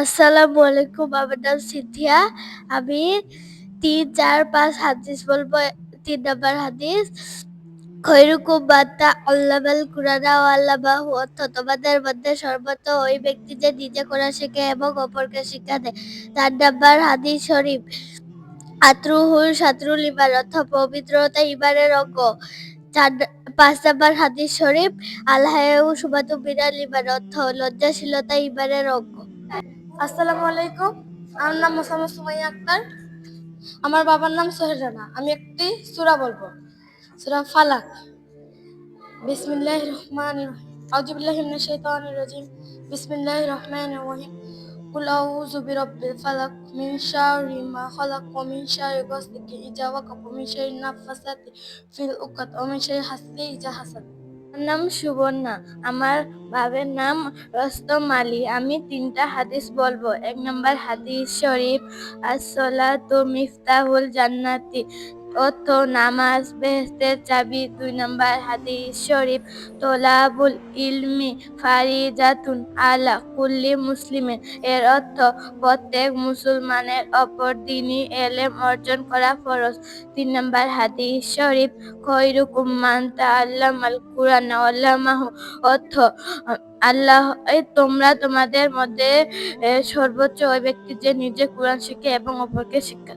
আসসালামু আলাইকুম, আমার নাম সিন্থিয়া আমি তিন, চার, পাঁচ হাদিস বলব। তিন নম্বর হাদিস, খৈরুকুম বাত্তা আল্লামাল কুরানা ও আল্লামাহু অর্থ তোমাদের মধ্যে সর্বত ওই ব্যক্তি যে নিজে কোরআন শেখে এবং অপরকে শিক্ষা দেয়। তার নাম্বার হাদিস শরীফ আত্রুহুল সাতরুল ইমান অর্থ পবিত্রতা ইমানের অঙ্গ। চার, পাঁচ নাম্বার হাদিস শরীফ আল্লাহেউ সুবাতু বিনাল ইমান অর্থ লজ্জাশীলতা ইমানের অঙ্গ। আসসালামু আলাইকুম। আমার নাম মোসাম্মদ সুমাইয়া আক্তার। আমার বাবার নাম সোহেল রানা আমি একটি সূরা বলব। সূরা ফালাক। বিসমিল্লাহির রহমানির রহিম। আউযুবিল্লাহি মিনাশ শাইতানির রাজিম। বিসমিল্লাহির রহমানির রহিম। কুল আউযু বিরাব্বিল ফালাক মিন শাররি মা খালাক ওয়া মিন শাররি গাসিকিন ইযা ওয়াকাব ওয়া মিন শাররি নাফাসাতি ফিল উকাদ ওয়া মিন শাররি হাসিদিন ইযা হাসাদ আমার নাম সুবর্ণা। আমার বাবের নাম রস্তম আলী আমি তিনটা হাদিস বলব। এক নম্বর হাদিস শরীফ, আসসালাতু মিফতাহুল জান্নাতি। অর্থ, নামাজ, বেহেস্তের চাবি, দুই নম্বর হাদিস শরীফ, তোলাবুল ইলমি, ফারিজাতুন আলা কুল্লি মুসলিমের এর অর্থ, প্রত্যেক মুসলমানের অপর দিনই এলেম অর্জন করা ফরজ। তিন নম্বর হাদিস শরীফ খৈরুকুম মান তাআল্লামাল কুরআন ওয়া আল্লামাহু। অর্থ, আল্লাহ এই তোমরা তোমাদের মধ্যে সর্বোচ্চ ওই ব্যক্তি যে নিজে কোরআন শিখে এবং অপরকে শিক্ষা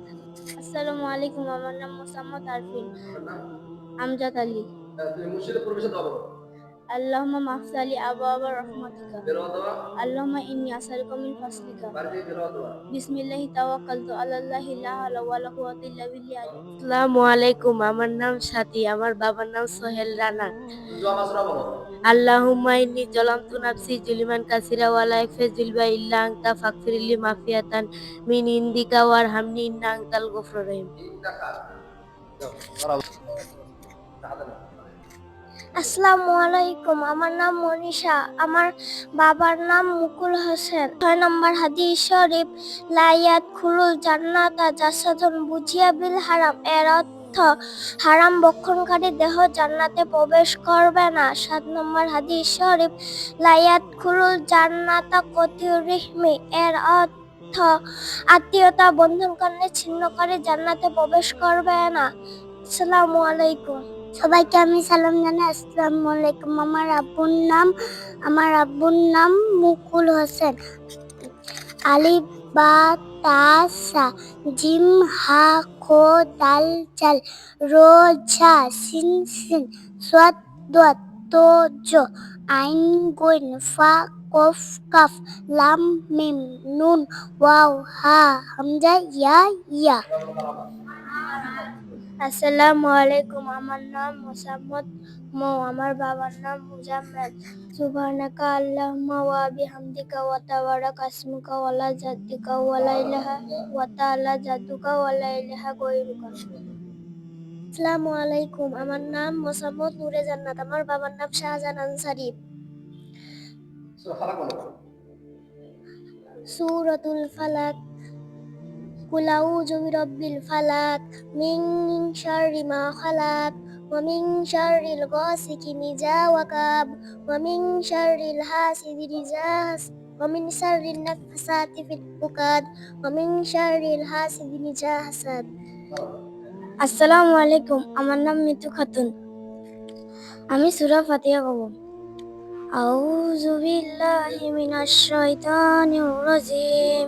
আসসালামু আলাইকুম আমার নাম মোসাম্মদ আরফিন। আমজাদ আলী। মসজিদে প্রবেশে দাও রাহমাতিকা বেরোয়া দেওয়া আল্লাহুম্মা ইন্নী আসআলুকা মিন ফাসলিকা বাড়ি থেকে বেরোয়া দেওয়া বিসমিল্লাহি তাওয়াক্কালতু আলাল্লাহি লা হাওলা ওয়ালা কুওয়াতা ইল্লা বিল্লাহ আসসালামু আলাইকুম আমার নাম সাথী আমার বাবার নাম সোহেল রানা আল্লাহুম্মা ইন্নী জালামতু নাফসি জুলিমান কাসিরা ওয়া লা ইয়াগফিরু যুনুবা ইল্লা আনতা ফাগফিরলি মাগফিরাতান মিন ইনদিকা ওয়ারহামনি ইন্নাকা আনতাল গফুরুর রহিম আসসালামু আলাইকুম, আমার নাম মনীষা, আমার বাবার নাম মুকুল হোসেন। ছয় নম্বর হাদিস শরীফ লাইয়াত খুলুল জান্নাতা জাসাদুন বুঝিয়া বিল হারাম। এর অর্থ, হারাম বক্ষণকারী দেহ জান্নাতে প্রবেশ করবে না। সাত নম্বর হাদিস শরীফ লাইয়াত খুলুল জান্নাতা কতিউরিহমি এর অর্থ, আত্মীয়তা বন্ধনকরণে ছিন্ন করে জান্নাতে প্রবেশ করবে না। আসসালামু আলাইকুম। সবাইকে আমি সালাম জানাই। আসসালামু আলাইকুম। আমার আব্বুর নাম, আমার আব্বুর নাম মুকুল হোসেন। আলিফ বা তা সা জিম হা খো দাল চাল, রো ঝা সিন সিন সোয়াত দোয়াত তো জো, আইন গুইন ফা কফ কাফ, লাম মিম নুন, ওয়াও হা হামজা, ইয়া ইয়া। আসসালামু আলাইকুম আমার নাম মোসাম্মদ মৌ আমার বাবার নাম মুজাম্মেল। সুবহানাকা আল্লাহুম্মা ওয়া বিহামদিকা ওয়া তাবারাকা ইসমুকা ওয়া লা জাদ্দিকা ওয়া লা ইলাহা ওয়া তাআলা জাদ্দুকা ওয়া লা ইলাহা গায়রুকা। আসসালামু আলাইকুম আমার নাম মোসাম্মদ নূরে জান্নাত আমার বাবার নাম শাহজাহান আনসারী। সূরা সূরাতুল ফালাক। কুল আউযু ফালাক, মিন শাররি মা খালাক, ওয়া মিন শাররিল গাসিকিন ইযা ওয়াকাব, ওয়া মিন শাররিল হাসিদিন ইযা ওয়া মিন শাররিন নাফাসাতি ফিল উকাদ, ওয়া মিন শাররিল হাসিদিন ইযা হাসাদ আসসালামু আলাইকুম, আমার নাম মিতু খাতুন। আমি সূরা ফাতিহা গাবো আউযু বিল্লাহি মিনাশ শাইতানির রাজিম।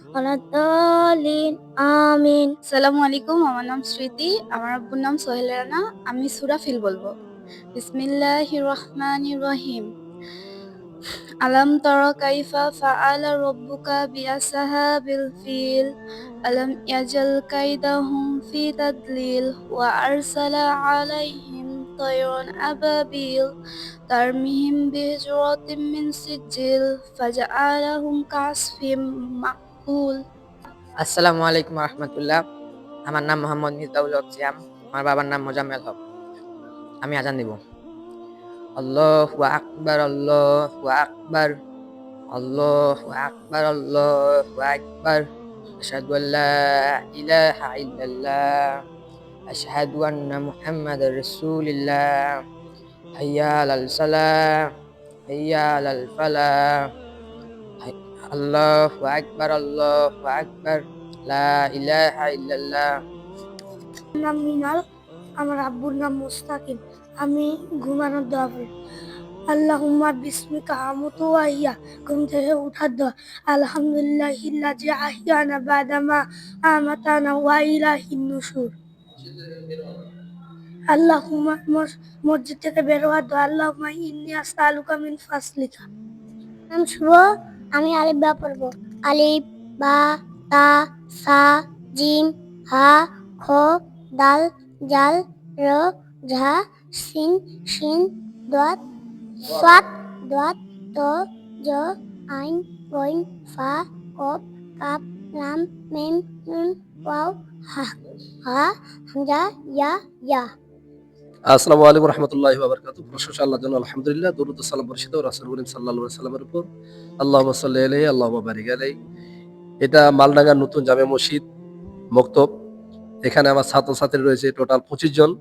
ولا الضالين آمين আসসালামু আলাইকুম আমার নাম স্মৃতি আমার আব্বুর নাম সোহেল রানা আমি সূরা ফিল বলবো বিসমিল্লাহির রহমানির রহিম আলাম তারা কাইফা ফাআলা রাব্বুকা বিআসহাবিল ফিল আলাম ইয়াজাল কাইদাহুম ফি তাদলিল ওয়া আরসালা আলাইহিম طيرا أبابيل ترميهم بحجارة من سجيل فجعلهم كعصف مأكول আসসালামু আলাইকুম রহমতুল্লাহ। আমার নাম মোহাম্মদ মির্জাউল হক সিয়াম। আমার বাবার নাম মোজাম্মেল হক। আমি আজান দিব। আল্লাহ আকবার আল্লাহ আকবার আল্লাহ আকবার আল্লাহ আকবার। আশহাদু আল্লা ইলাহা ইল্লাল্লাহ। আশহাদু আন্না মুহাম্মাদার রাসূলুল্লাহ। হাইয়া আলাল সালাহ হাইয়া আলাল ফালাহ। আল্লাহু আকবার আল্লাহু আকবার, লা ইলাহা ইল্লাল্লাহ। নাম মিনাল, আমার আব্বুর নাম মুস্তাকিম, আমি ঘুমানোর দোয়া পড়ি আল্লাহুম্মা বিসমিকা, আমুতু ওয়া ইয়া, ঘুম থেকে উঠার দোয়া আলহামদুলিল্লাহ ইল্লাজি আহিয়ানা বাদামা আমাতানা ওয়া ইলাহিন নুশুর। আল্লাহুম্মা মস- মসজিদ থেকে বের হওয়ার দোয়া আল্লাহুম্মা ইন্নী আসআলুকা মিন ফাসলিকা। নাম শুভ। আমি আলিফ বা পড়ব। আলিফ বা, তা, সা জিম হা, খ, দাল, জাল, র, ঝা, সিন, শিন, দোয়াত, সাত, দোয়াত, ত, জ, আইন, গইন, ফা কপ কাপ, লাম, মেম, নুন, ওয়াও, হা হা, হামজা, ইয়া ইয়া। আসসালামু আলাইকুম রহমতুল্লাহ বাবরকাত প্রশংসা আল্লাহ জন্য আলহামদুলিল্লাহ, দরুদ সালাম বর্ষিত রাসুল করিম আলাইহি সাল্লামের উপর। আল্লাহ সাল্লি আলাইহি আল্লাহ বারিক আলাইহি। এটা মালডাঙ্গার নতুন জামে মসজিদ, মক্তব। এখানে আমার ছাত্রছাত্রী রয়েছে টোটাল পঁচিশ জন।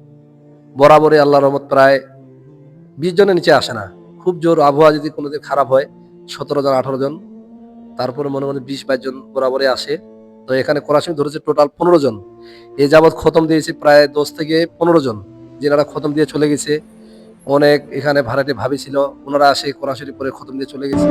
বরাবরই আল্লাহ রহমত প্রায় বিশ জনের নিচে আসে না। খুব জোর আবহাওয়া যদি কোনোদিন খারাপ হয়, সতেরো জন, আঠারো জন। তারপরে মনে মনে বিশ, বাইশ জন বরাবরই আসে। তো এখানে কোরআন ধরেছে টোটাল পনেরো জন। এ যাবৎ খতম দিয়েছে প্রায় দশ থেকে পনেরো জন। যেনারা খতম দিয়ে চলে গেছে। অনেক এখানে ভাড়াটে ভাবি ছিল, ওনারা আসে কোরআন শরীফ পরে খতম দিয়ে চলে গেছে।